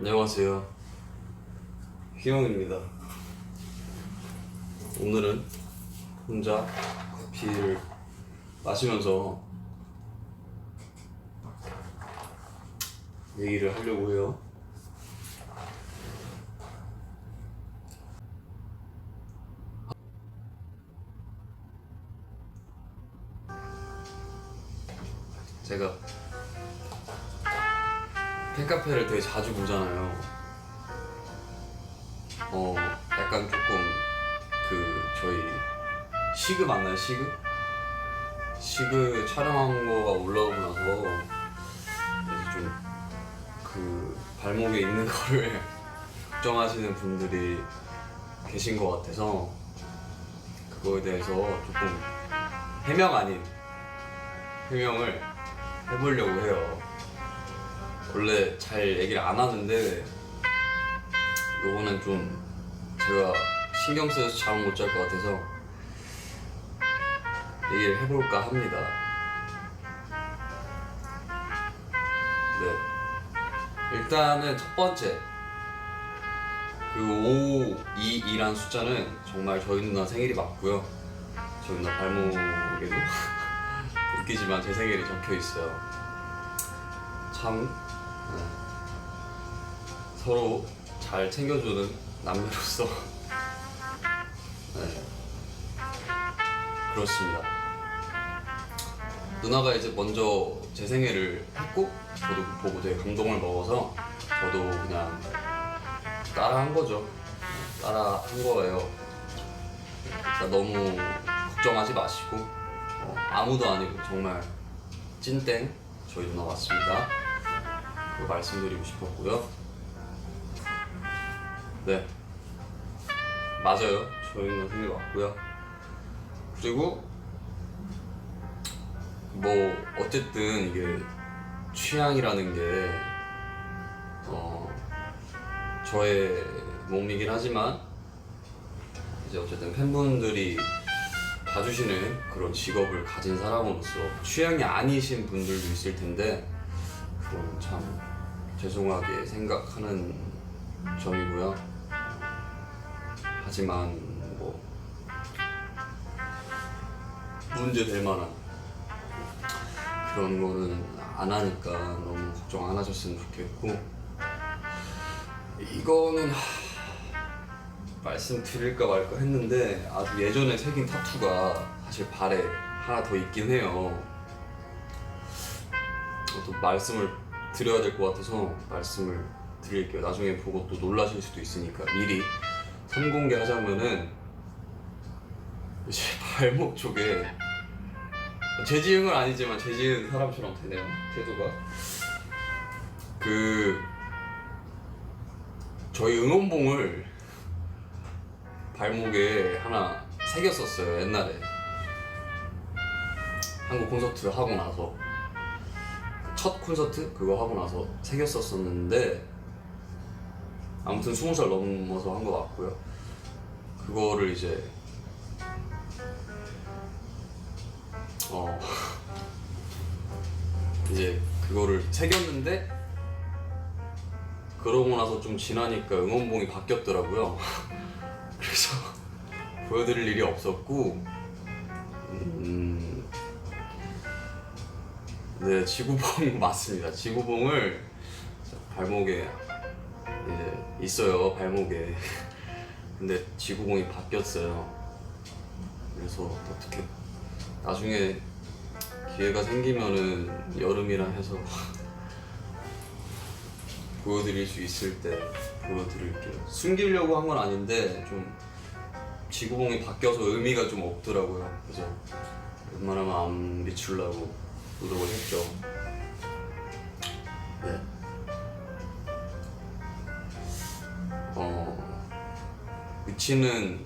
안녕하세요. 희영입니다. 오늘은 혼자 커피를 마시면서 얘기를 하려고 해요. 제가 팬카페를 되게 자주 보잖아요. 어, 약간 조금 그 저희 시그 맞나요? 시그? 시그 촬영한 거가 올라오고 나서 이제 좀 그 발목에 있는 거를 걱정하시는 분들이 계신 것 같아서 그거에 대해서 조금 해명 아닌 해명을 해보려고 해요. 원래 잘 얘기를 안 하는데 요거는 좀 제가 신경 쓰여서 잠을 못 잘 것 같아서 얘기를 해볼까 합니다. 네. 일단은 첫 번째 그 5, 2, 2란 숫자는 정말 저희 누나 생일이 맞고요. 저희 누나 발목에도 웃기지만 제 생일이 적혀 있어요. 참 네. 서로 잘 챙겨주는 남매로서 네. 그렇습니다. 누나가 이제 먼저 제 생일을 했고 저도 그 보고 되게 감동을 먹어서 저도 그냥 따라 한 거죠. 따라 한 거예요. 그러니까 너무 걱정하지 마시고 어, 아무도 아니고 정말 찐땡 저희 누나 왔습니다. 말씀드리고 싶었고요. 네 맞아요. 저희 누나 생일 왔고요. 그리고 뭐 어쨌든 이게 취향이라는 게 어, 저의 몸이긴 하지만 이제 어쨌든 팬분들이 봐주시는 그런 직업을 가진 사람으로서 취향이 아니신 분들도 있을 텐데 그건 참 죄송하게 생각하는 점이고요. 하지만 뭐 문제 될 만한 그런 거는 안 하니까 너무 걱정 안 하셨으면 좋겠고 이거는 하, 말씀드릴까 말까 했는데 아주 예전에 새긴 타투가 사실 발에 하나 더 있긴 해요. 어, 또 말씀을 드려야 될 것 같아서 말씀을 드릴게요. 나중에 보고 또 놀라실 수도 있으니까 미리 선공개 하자면은 이제 발목 쪽에 재지응은 아니지만 재지은 사람처럼 되네요. 태도가. 그 저희 응원봉을 발목에 하나 새겼었어요 옛날에. 한국 콘서트를 하고 나서 첫 콘서트 그거 하고 나서 새겼었었는데 아무튼 20살 넘어서 한 것 같고요 그거를 이제 어 이제 그거를 새겼는데 그러고 나서 좀 지나니까 응원봉이 바뀌었더라고요. 그래서 보여드릴 일이 없었고, 음, 네 지구봉 맞습니다. 지구봉을 발목에 이제 있어요 발목에. 근데 지구봉이 바뀌었어요. 그래서 어떻게 나중에 기회가 생기면은 여름이라 해서 보여드릴 수 있을 때 보여드릴게요. 숨기려고 한 건 아닌데 좀 지구봉이 바뀌어서 의미가 좀 없더라고요. 그래서 웬만하면 안 비추려고 노력을 했죠. 네. 어, 위치는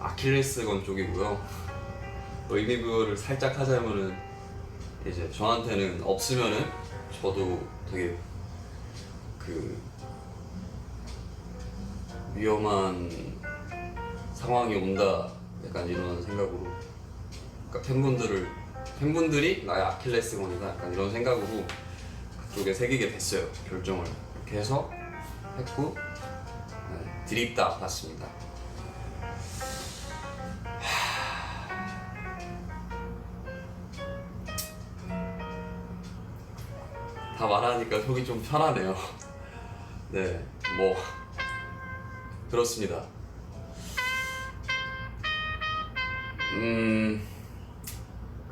아킬레스건 쪽이고요. 의미 부여를 살짝 하자면은 이제 저한테는 없으면은 저도 되게 그 위험한 상황이 온다 약간 이런 생각으로 그러니까 팬분들을 팬분들이 나의 아킬레스건이다. 약간 이런 생각으로 그렇게 쪽에 새기게 됐어요. 결정을 이렇게 해서 했고 네, 드립다 봤습니다. 다 말하니까 속이 좀 편하네요. 네 뭐 그렇습니다. 음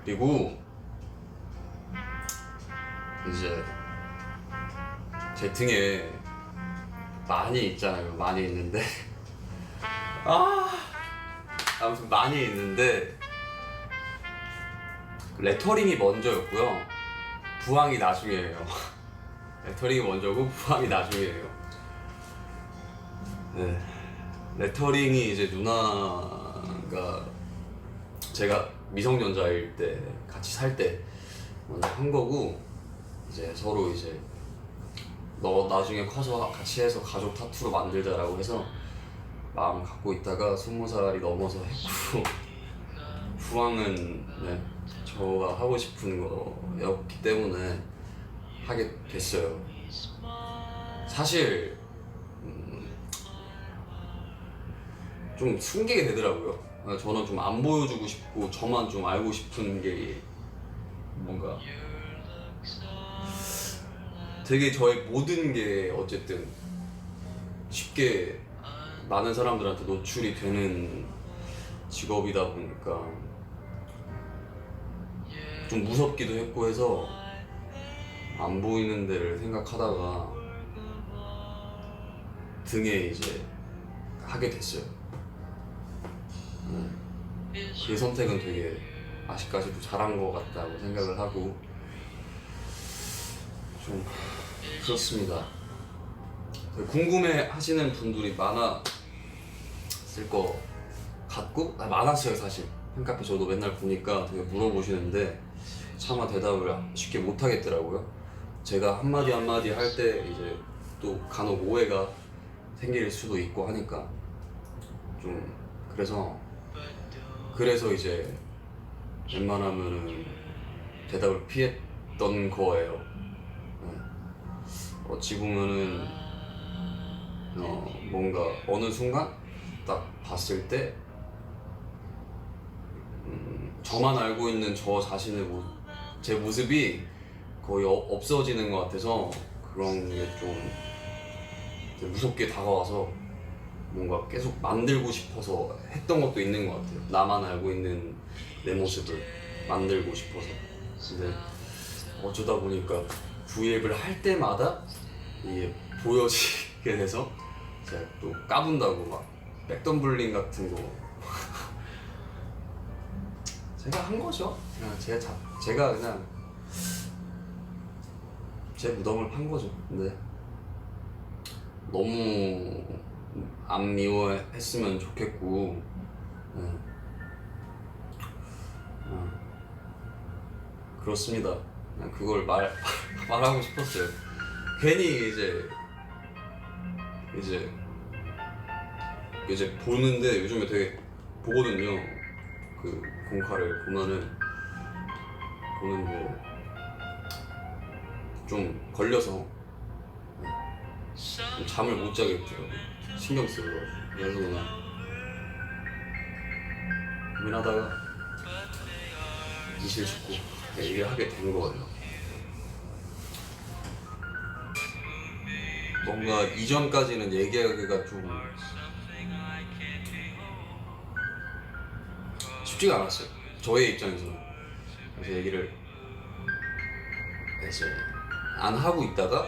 그리고 이제 제 등에 많이 있잖아요. 많이 있는데 아 아무튼 많이 있는데 레터링이 먼저였고요. 부항이 나중이에요. 레터링이 먼저고 부항이 나중이에요. 네. 레터링이 이제 누나가 제가 미성년자일 때 같이 살 때 먼저 한 거고 이제 서로 이제 너 나중에 커서 같이 해서 가족 타투로 만들자라고 해서 마음 갖고 있다가 스무 살이 넘어서 했고 후왕은 네, 저가 하고 싶은 거였기 때문에 하게 됐어요. 사실 음, 좀 숨기게 되더라고요. 아, 저는 좀 안 보여주고 싶고 저만 좀 알고 싶은 게 뭔가 되게 저의 모든 게 어쨌든 쉽게 많은 사람들한테 노출이 되는 직업이다 보니까 좀 무섭기도 했고 해서 안 보이는 데를 생각하다가 등에 이제 하게 됐어요. 네. 그 선택은 되게 아직까지도 잘한 것 같다고 생각을 하고 좀 그렇습니다. 궁금해 하시는 분들이 많았을 것 같고 아, 많았어요 사실 팬카페 저도 맨날 보니까 되게 물어보시는데 차마 대답을 쉽게 못 하겠더라고요. 제가 한마디 한마디 할 때 이제 또 간혹 오해가 생길 수도 있고 하니까 좀 그래서 그래서 이제 웬만하면은 대답을 피했던 거예요. 네. 어찌 보면은 어, 뭔가 어느 순간 딱 봤을 때 음, 저만 알고 있는 저 자신의 모, 제 모습이 거의 어- 없어지는 것 같아서 그런 게 좀 무섭게 다가와서 뭔가 계속 만들고 싶어서 했던 것도 있는 것 같아요. 나만 알고 있는 내 모습을 만들고 싶어서. 근데 어쩌다 보니까 구입을 할 때마다 이게 보여지게 돼서 제가 또 까분다고 막 백덤블링 같은 거 제가 한 거죠. 그냥 제가 자, 제가 그냥 제 무덤을 판 거죠. 근데 너무 안 미워했으면 좋겠고 네. 어, 그렇습니다. 그냥 그걸 말 말하고 싶었어요. 괜히 이제 이제 이제 보는데 요즘에 되게 보거든요. 그 공카를 보면은 보는데 좀 걸려서 좀 잠을 못 자겠더라고 신경 쓰여가지고 그래서 그냥 고민하다가 이실 짓고 얘기를 하게 된 거예요. 뭔가 이전까지는 얘기하기가 좀 쉽지가 않았어요. 저의 입장에서는. 그래서 얘기를 이제 안 하고 있다가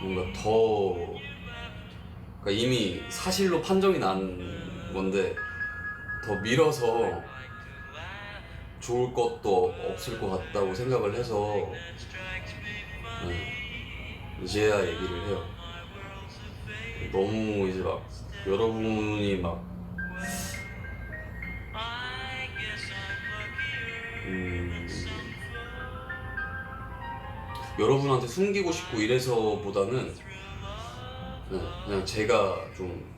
뭔가 더 그러니까 이미 사실로 판정이 난 건데 더 밀어서 좋을 것도 없을 것 같다고 생각을 해서 네, 이제야 얘기를 해요. 너무 이제 막 여러분이 막 여러분한테 숨기고 싶고 이래서보다는 네, 그냥 제가 좀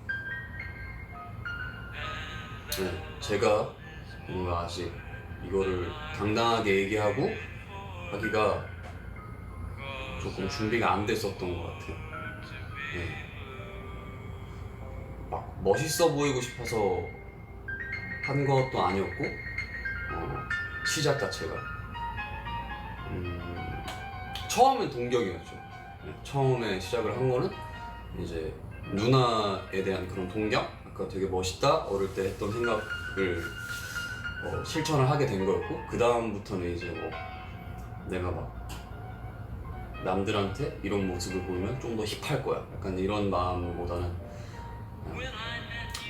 네, 제가 뭔가 아직 이거를 당당하게 얘기하고 하기가 조금 준비가 안 됐었던 것 같아요. 네. 막 멋있어 보이고 싶어서 한 것도 아니었고 어, 시작 자체가 음, 처음엔 동경이었죠. 네, 처음에 시작을 한 거는 이제 누나에 대한 그런 동경, 아까 되게 멋있다 어릴 때 했던 생각을 어, 실천을 하게 된 거였고 그 다음부터는 이제 뭐 내가 막 남들한테 이런 모습을 보이면 좀 더 힙할 거야. 약간 이런 마음보다는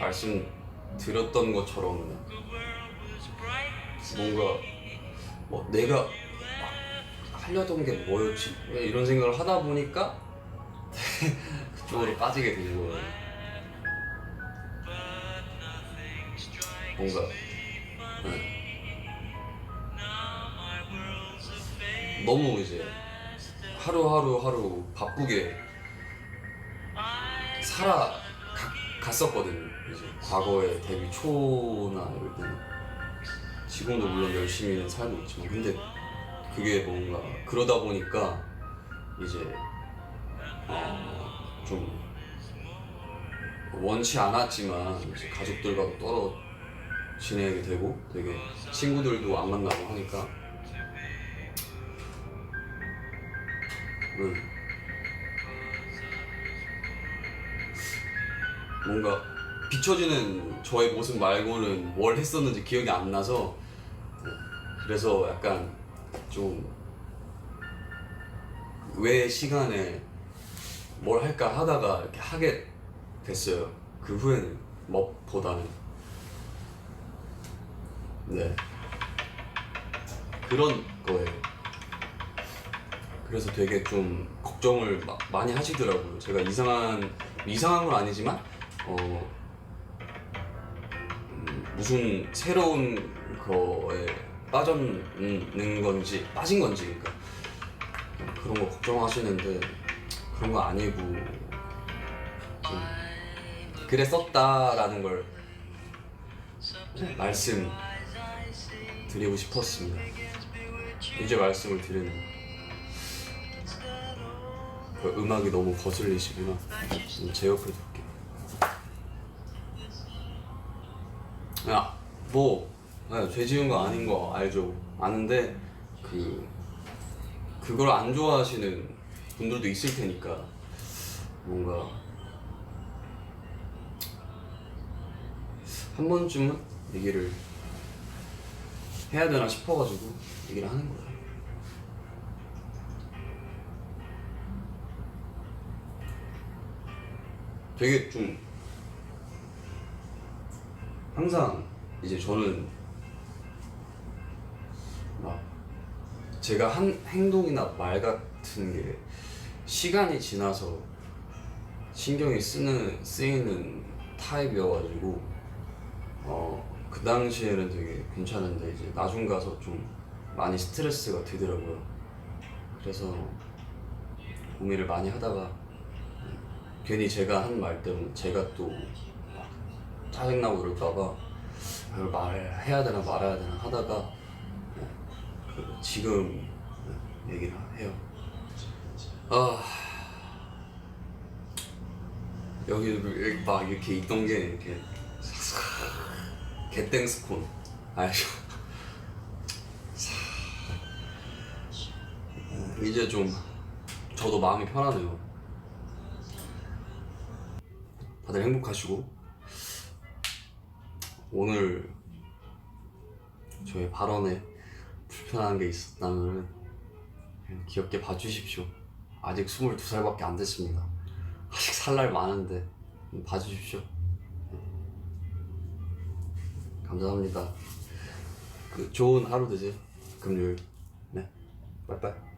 말씀드렸던 것처럼 뭔가 뭐 내가 막 하려던 게 뭐였지? 그냥 이런 생각을 하다 보니까 그쪽으로 빠지게 된 거예요. 뭔가 네. 너무 이제 하루하루 하루 바쁘게 살아 가- 갔었거든요. 이제 과거에 데뷔 초나 이럴 때는 지금도 물론 열심히는 살고 있지만 근데 그게 뭔가 그러다 보니까 이제 어, 좀 원치 않았지만 이제 가족들과도 떨어 지내게 되고 되게 친구들도 안 만나고 하니까 음. 뭔가 비춰지는 저의 모습 말고는 뭘 했었는지 기억이 안 나서 그래서 약간 좀외 시간에 뭘 할까 하다가 이렇게 하게 됐어요. 그 후에는 뭐보다는 네 그런 거예요. 그래서 되게 좀 걱정을 마- 많이 하시더라고요. 제가 이상한 이상한 건 아니지만 어 음, 무슨 새로운 거에 빠졌는 건지 빠진 건지 그러니까 그런 거 걱정하시는데 그런 거 아니고 좀 그랬었다라는 걸 말씀 드리고 싶었습니다. 이제 말씀을 드리는 그 음악이 너무 거슬리시구나. 음, 제 옆에 둘게. 야, 뭐, 네, 죄 지은 거 아닌 거 알죠? 아는데, 그, 그걸 안 좋아하시는 분들도 있을 테니까, 뭔가, 한 번쯤은 얘기를 해야 되나 싶어가지고, 얘기를 하는 거예요. 되게 좀 항상 이제 저는 막 제가 한 행동이나 말 같은 게 시간이 지나서 신경이 쓰는 쓰이는 타입이어가지고 어 그 당시에는 되게 괜찮은데 이제 나중 가서 좀 많이 스트레스가 되더라고요. 그래서 고민을 많이 하다가 괜히 제가 한 말 때문에 제가 또막 짜증나고 그럴까봐 말해야 되나 말아야 되나 하다가 네, 그 지금 네, 얘기를 해요. 아 여기 막 이렇게 있던 게 이렇게 개땡 스콘 알죠? 음, 이제 좀 저도 마음이 편하네요. 다들 행복하시고 오늘 저의 발언에 불편한 게 있었다면 귀엽게 봐주십시오. 아직 22살밖에 안 됐습니다. 아직 살 날 많은데 봐주십시오. 네. 감사합니다. 그 좋은 하루 되세요. 금요일. 네. 빠이빠이.